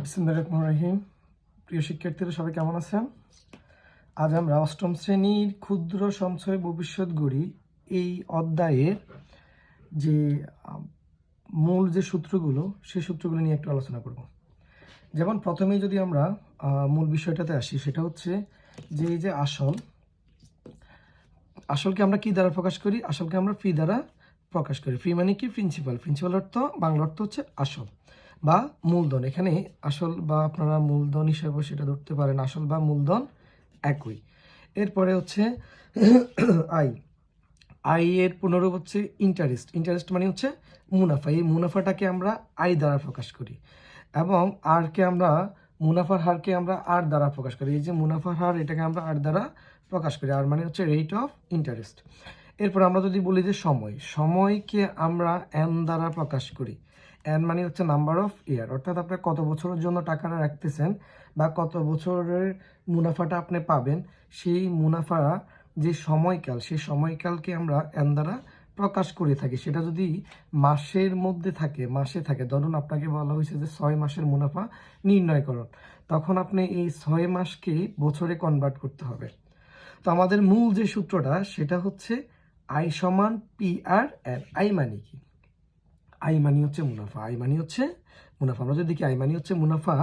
বিসমুল্লাহ রহিম। প্রিয় শিক্ষার্থীরা, সবাই কেমন আছেন? আজ আমরা অষ্টম শ্রেণির ক্ষুদ্র সঞ্চয় ভবিষ্যৎ গড়ি এই অধ্যায়ের যে মূল যে সূত্রগুলো, সেই সূত্রগুলো নিয়ে একটু আলোচনা করব। যেমন প্রথমেই যদি আমরা মূল বিষয়টাতে আসি, সেটা হচ্ছে যে, এই যে আসল, আসলকে আমরা কি দ্বারা প্রকাশ করি? আসলকে আমরা ফি দ্বারা প্রকাশ করি। ফি মানে কি? প্রিন্সিপাল। প্রিন্সিপাল অর্থ, বাংলা অর্থ হচ্ছে আসল। বা মূলধন। এখানে আসল বা আপনারা মূলধন হিসেবে সেটা ধরতে পারেন, আসল বা মূলধন একই। এরপরে হচ্ছে আই আই এর পুনরূপ হচ্ছে ইন্টারেস্ট ইন্টারেস্ট মানে হচ্ছে মুনাফা। এই মুনাফাটাকে আমরা আই দ্বারা প্রকাশ করি এবং আরকে আমরা, মুনাফার হারকে আমরা আর দ্বারা প্রকাশ করি। এই যে মুনাফার হার, এটাকে আমরা আর দ্বারা প্রকাশ করি। আর মানে হচ্ছে রেট অফ ইন্টারেস্ট এরপর আমরা যদি বলি যে সময়, সময়কে আমরা এন দ্বারা প্রকাশ করি। এন মানে হচ্ছে নাম্বার অফ ইয়ার অর্থাৎ আপনি কত বছরের জন্য টাকাটা রাখতেছেন বা কত বছরের মুনাফাটা আপনি পাবেন, সেই মুনাফা যে সময়কাল, সেই সময়কালকে আমরা এন দ্বারা প্রকাশ করে থাকি। সেটা যদি মাসের মধ্যে থাকে, মাসে থাকে, ধরুন আপনাকে বলা হয়েছে যে ছয় মাসের মুনাফা নির্ণয় করুন। তখন আপনি এই ছয় মাসকে বছরে কনভার্ট করতে হবে। তো আমাদের মূল যে সূত্রটা, সেটা হচ্ছে আই সমান পি আর এন আই মানে কি? আই মানি হচ্ছে মুনাফা। আই মানি হচ্ছে মুনাফা। আমরা যদি দেখি, আই মানি হচ্ছে মুনাফা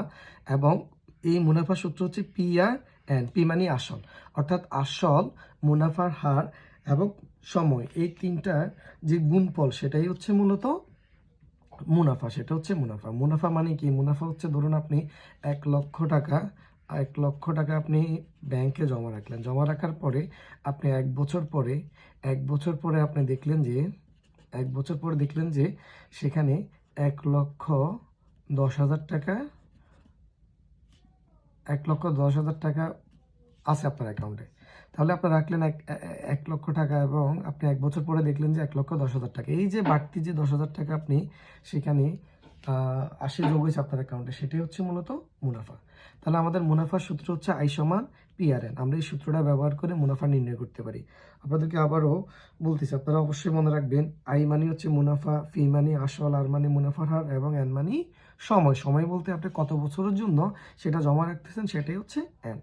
এবং এই মুনাফা সূত্র হচ্ছে P R N P money আসল। অর্থাৎ আসল, মুনাফার হার এবং সময়, এই তিনটার যে গুণফল, সেটাই হচ্ছে মূলত মুনাফা। সেটা হচ্ছে মুনাফা। মুনাফা মানে কি? মুনাফা হচ্ছে, ধরুন আপনি এক লক্ষ টাকা, এক লক্ষ টাকা আপনি ব্যাংকে জমা রাখলেন। জমা রাখার পরে, আপনি এক বছর পরে, এক বছর পরে আপনি দেখলেন যে এক বছর পরে দেখলেন যে সেখানে এক লক্ষ দশ হাজার টাকা, এক লক্ষ দশ হাজার টাকা আছে আপনার অ্যাকাউন্টে তাহলে আপনার রাখলেন এক এক লক্ষ টাকা এবং আপনি এক বছর পরে দেখলেন যে এক লক্ষ দশ হাজার টাকা। এই যে বাড়তি যে দশ হাজার টাকা আপনি সেখানে আসে যোগ হয়েছে আপনার অ্যাকাউন্টে সেটাই হচ্ছে মূলত মুনাফা। তাহলে আমাদের মুনাফার সূত্র হচ্ছে আই সমান পিআরএন আমরা এই সূত্রটা ব্যবহার করে মুনাফা নির্ণয় করতে পারি। আপনাদেরকে আবারও বলতেছি, আপনারা অবশ্যই মনে রাখবেন আই মানি হচ্ছে মুনাফা ফি মানি আসল আর মানে মুনাফার হার এবং এন মানি সময়। সময় বলতে আপনি কত বছরের জন্য সেটা জমা রাখতেছেন সেটাই হচ্ছে এন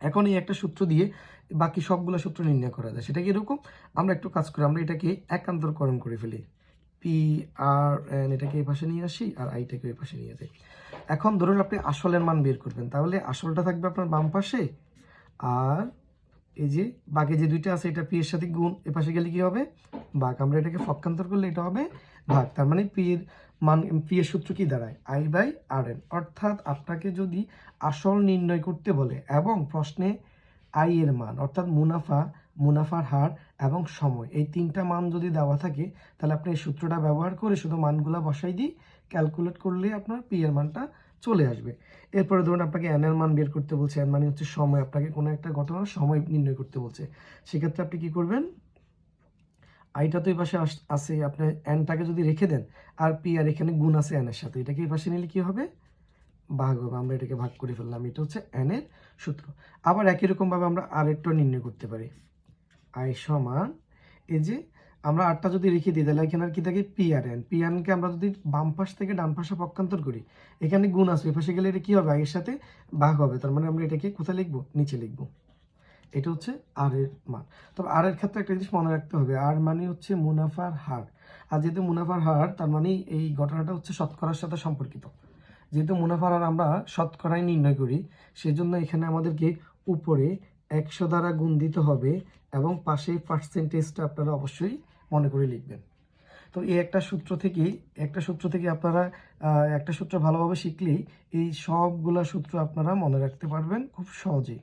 এখন এই একটা সূত্র দিয়ে বাকি সবগুলো সূত্র নির্ণয় করা যায়। সেটা কি এরকম আমরা একটু কাজ করি, আমরা এটাকে একান্তরকরণ করে ফেলি। পি আর এন এটাকে এই পাশে নিয়ে আসি আর আইটাকে ওই পাশে নিয়ে যাই। এখন ধরুন আপনি আসলের মান বের করবেন, তাহলে আসলটা থাকবে আপনার বাম পাশে আর এই যে বাকি যে দুইটা আছে, এটা পি এর সাথে গুণ, এ পাশে গেলে কি হবে? ভাগ আমরা এটাকে পক্ষান্তর করলে এটা হবে ভাগ। তার মানে পি এর মান পি এর সূত্র কি দাঁড়ায়? আই বাই আর এন অর্থাৎ আপনাকে যদি আসল নির্ণয় করতে বলে এবং প্রশ্নে আই এর মান, অর্থাৎ মুনাফা মুনাফার হার এবং সময়। এই তিনটা মান যদি দেওয়া থাকে, তাহলে আপনি এই সূত্রটা ব্যবহার করে শুধু মানগুলো বসাই দিই ক্যালকুলেট করলে আপনার পি এর মানটা চলে আসবে। এরপরে ধরুন আপনাকে এন এর মান বের করতে বলছে এন মানে হচ্ছে সময়, আপনাকে কোনো একটা ঘটনার সময় নির্ণয় করতে বলছে। সেক্ষেত্রে আপনি কি করবেন? আইটা তো এই পাশে আস- আছে, আপনি এনটাকে যদি রেখে দেন, আর পি আর এখানে গুণ আছে এন এর সাথে, এটাকে এই পাশে নিলে কি হবে? ভাগ হবে, আমরা এটাকে ভাগ করে ফেললাম, এটা হচ্ছে এন এর সূত্র। আবার একই রকমভাবে আমরা আর একটু নির্ণয় করতে পারি। আই সমান, এই যে আমরা আটটা যদি রেখে দিই, তাহলে এখানে আর কি থাকে? পি আর এন পি কে আমরা যদি বাম পাশ থেকে ডান পাশে পক্ষান্তর করি, এখানে গুণ আসবে পাশে গেলে এটা কি হবে? আগের সাথে ভাগ হবে, তার মানে আমরা এটাকে কোথায় লিখব? নিচে লিখব। এটা হচ্ছে আর এর মান। তবে আর এর ক্ষেত্রে একটা জিনিস মনে রাখতে হবে আর মানে হচ্ছে মুনাফার হার। আর যেহেতু মুনাফার হার, তার মানে এই ঘটনাটা হচ্ছে শতকরার সাথে সম্পর্কিত। যেহেতু মুনাফার হার আমরা শতকরায় নির্ণয় করি, সেজন্য এখানে আমাদেরকে উপরে একশো দ্বারা গুণ দিতে হবে এবং পাশে পার্সেন্টেজটা আপনারা অবশ্যই মনে করে লিখবেন। তো এই একটা সূত্র থেকেই, একটা সূত্র থেকে আপনারা একটা সূত্র ভালোভাবে শিখলেই এই সবগুলা সূত্র আপনারা মনে রাখতে পারবেন খুব সহজেই।